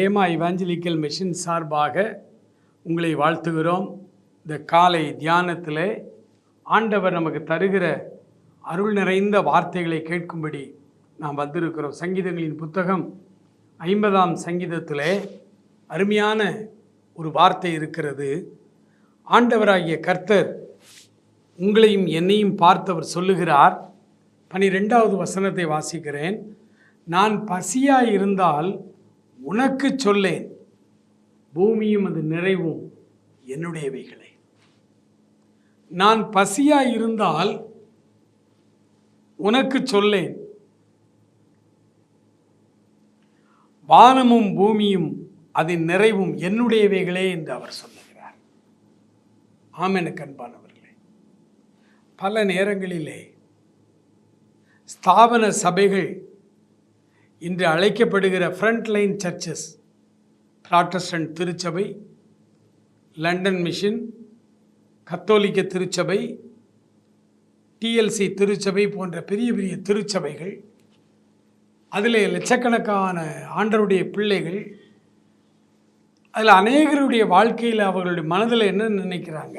Rhema evangelical machine சார்பாக உங்களை வாழ்த்துகிறோம். இந்த காலை தியானத்தில் ஆண்டவர் நமக்கு தருகிற அருள் நிறைந்த வார்த்தைகளை கேட்கும்படி நாம் வந்திருக்கிறோம். சங்கீதங்களின் புத்தகம் ஐம்பதாம் சங்கீதத்தில் அருமையான ஒரு வார்த்தை இருக்கிறது. ஆண்டவராகிய கர்த்தர் உங்களையும் என்னையும் பார்த்தவர் சொல்லுகிறார். பனிரெண்டாவது வசனத்தை வாசிக்கிறேன். நான் பசியாக இருந்தால் உனக்கு சொல்லேன் பூமியும் அது நிறைவும் என்னுடையவைகளே. நான் பசியாக இருந்தால் உனக்கு சொல்லேன் வானமும் பூமியும் அதன் நிறைவும் என்னுடையவைகளே என்று அவர் சொல்லுகிறார். ஆமெனுக்கு அன்பானவர்களே பல நேரங்களிலே ஸ்தாபன சபைகள் இன்று அழைக்கப்படுகிற ஃப்ரண்ட்லைன் சர்ச்சஸ் ப்ராட்டஸ்டன்ட் திருச்சபை லண்டன் மிஷன் கத்தோலிக்க திருச்சபை டிஎல்சி திருச்சபை போன்ற பெரிய பெரிய திருச்சபைகள் அதில் லட்சக்கணக்கான ஆண்டருடைய பிள்ளைகள் அதில் அநேகருடைய வாழ்க்கையில் அவர்களுடைய மனதில் என்ன நினைக்கிறாங்க?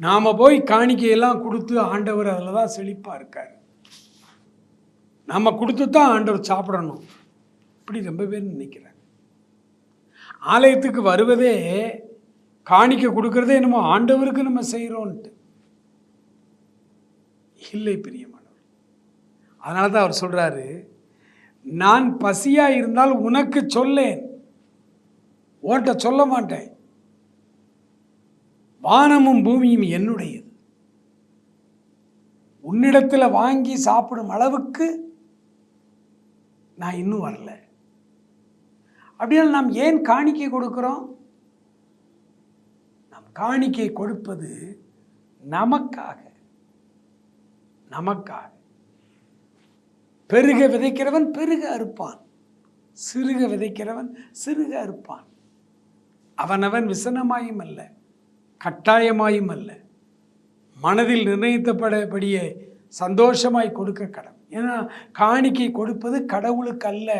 நாம் போய் காணிக்கையெல்லாம் கொடுத்து ஆண்டவர் அதில் தான் செழிப்பாக இருக்கார். நம்ம கொடுத்து தான் ஆண்டவர் சாப்பிடணும். இப்படி ரொம்ப பேர் நினைக்கிறாங்க. ஆலயத்துக்கு வருவதே காணிக்க கொடுக்கறதே என்னமோ ஆண்டவருக்கு நம்ம செய்கிறோன்ட்டு இல்லை பிரியமானவர். அதனால தான் அவர் சொல்கிறாரு நான் பசியாக இருந்தால் உனக்கு சொல்லேன். ஓட்ட சொல்ல மாட்டேன். வானமும் பூமியும் என்னுடையது. உன்னிடத்தில் வாங்கி சாப்பிடும் அளவுக்கு நான் இன்னும் வரல. அப்படியால் நாம் ஏன் காணிக்கை கொடுக்கிறோம்? நாம் காணிக்கை கொடுப்பது நமக்காக. நமக்காக. பெருக விதைக்கிறவன் பெருக அறுப்பான். சிறுக விதைக்கிறவன் சிறுக அறுப்பான். அவனவன் விசனமாயும் அல்ல கட்டாயமாயும் அல்ல. மனதில் நிர்ணயித்தப்படபடியே சந்தோஷமாய் கொடுக்க கடவுள் ஏன்னா காணிக்கை கொடுப்பது கடவுளுக்கு அல்ல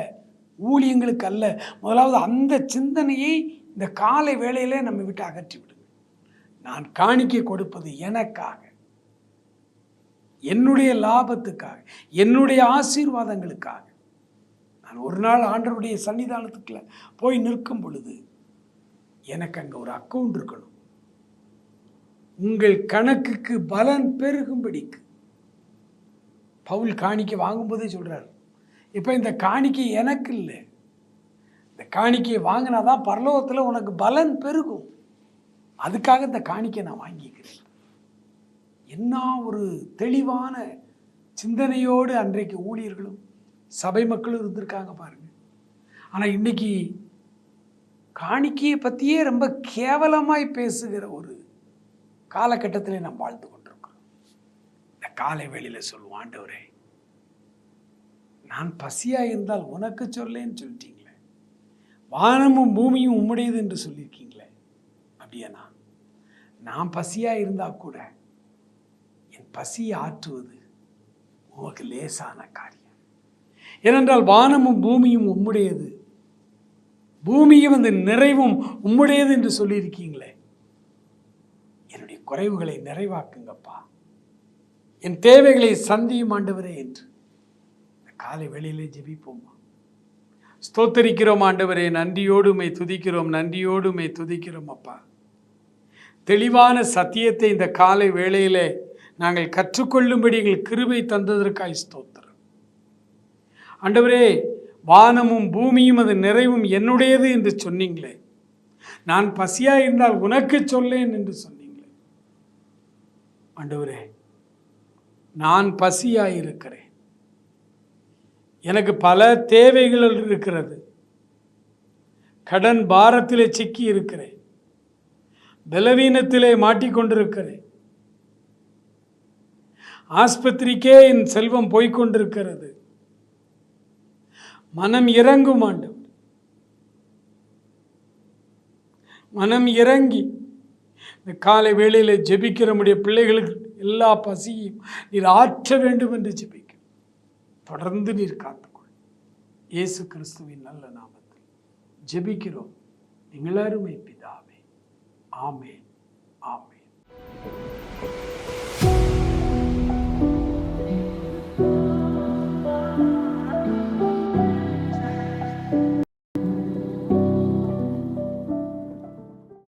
ஊழியங்களுக்கு அல்ல முதலாவது அந்த சிந்தனையை இந்த காலை வேளையிலே நம்ம விட்டு அகற்றி விடுங்க. நான் காணிக்கை கொடுப்பது எனக்காக என்னுடைய லாபத்துக்காக என்னுடைய ஆசீர்வாதங்களுக்காக. நான் ஒரு நாள் ஆண்டருடைய சன்னிதானத்துக்குள்ள போய் நிற்கும் பொழுது எனக்கு அங்கே ஒரு அக்கௌண்ட் இருக்கணும். உங்கள் கணக்குக்கு பலன் பெருகும்படிக்கு பவுல் காணிக்கை வாங்கும்போதே சொல்கிறார் இப்போ இந்த காணிக்கை எனக்கு இல்லை. இந்த காணிக்கையை வாங்கினா தான் பரலோகத்தில் உனக்கு பலன் பெருகும். அதுக்காக இந்த காணிக்கை நான் வாங்கிக்கிறேன். என்ன ஒரு தெளிவான சிந்தனையோடு அன்றைக்கு ஊழியர்களும் சபை மக்களும் இருந்திருக்காங்க பாருங்கள் ஆனால் இன்னைக்கு காணிக்கையை பற்றியே ரொம்ப கேவலமாய் பேசுகிற ஒரு காலகட்டத்தில் நாம் வாழ்ந்து காலை வேளையில் சொல்லுவோம் ஆண்டவரே நான் பசியாக இருந்தால் உனக்கு சொல்லேன்னு சொல்லிட்டீங்களே. வானமும் பூமியும் உம்முடையது என்று சொல்லியிருக்கீங்களே. அப்படியானா நான் பசியாக இருந்தால் கூட என் பசியை ஆற்றுவது உமக்கு லேசான காரியம். ஏனென்றால் வானமும் பூமியும் உம்முடையது. பூமியும் அந்த நிறைவும் உம்முடையது என்று சொல்லியிருக்கீங்களே. என்னுடைய குறைவுகளை நிறைவாக்குங்கப்பா. என் தேவைகளை சந்தியும் ஆண்டவரே என்று. காலை வெளியிலே ஜெபிப்போமா. ஸ்தோத்தரிக்கிறோம் ஆண்டவரே நன்றியோடுமை துதிக்கிறோம் நன்றியோடுமை துதிக்கிறோம் அப்பா. தெளிவான சத்தியத்தை இந்த காலை வேளையிலே நாங்கள் கற்றுக்கொள்ளும்படி எங்கள் கிருபை தந்ததற்காய் ஸ்தோத்திரம். ஆண்டவரே வானமும் பூமியும் அது நிறைவும் என்னுடையது என்று சொன்னீங்களே. நான் பசியாக இருந்தால் உனக்கு சொல்லேன் என்று சொன்னீங்களே. ஆண்டவரே நான் பசியாக இருக்கிறேன் எனக்கு பல தேவைகள் இருக்கிறது. கடன் பாரத்திலே சிக்கி இருக்கிறேன் பலவீனத்திலே மாட்டிக்கொண்டிருக்கிறேன். ஆஸ்பத்திரிக்கே என் செல்வம் போய்கொண்டிருக்கிறது மனம் இறங்கும் ஆண்டு மனம் இறங்கி இந்த காலை வேளையில் ஜெபிக்கிற முடிய பிள்ளைகளுக்கு எல்லா பசியும் நீர் ஆற்ற வேண்டும் என்று ஜெபிக்க தொடர்ந்து நீர் காத்துக்கொள். இயேசு கிறிஸ்துவின் நல்ல நாமத்தில் ஜெபிக்கிறோம். எங்களருமை அருமை பிதாவே. ஆமென். ஆமென்.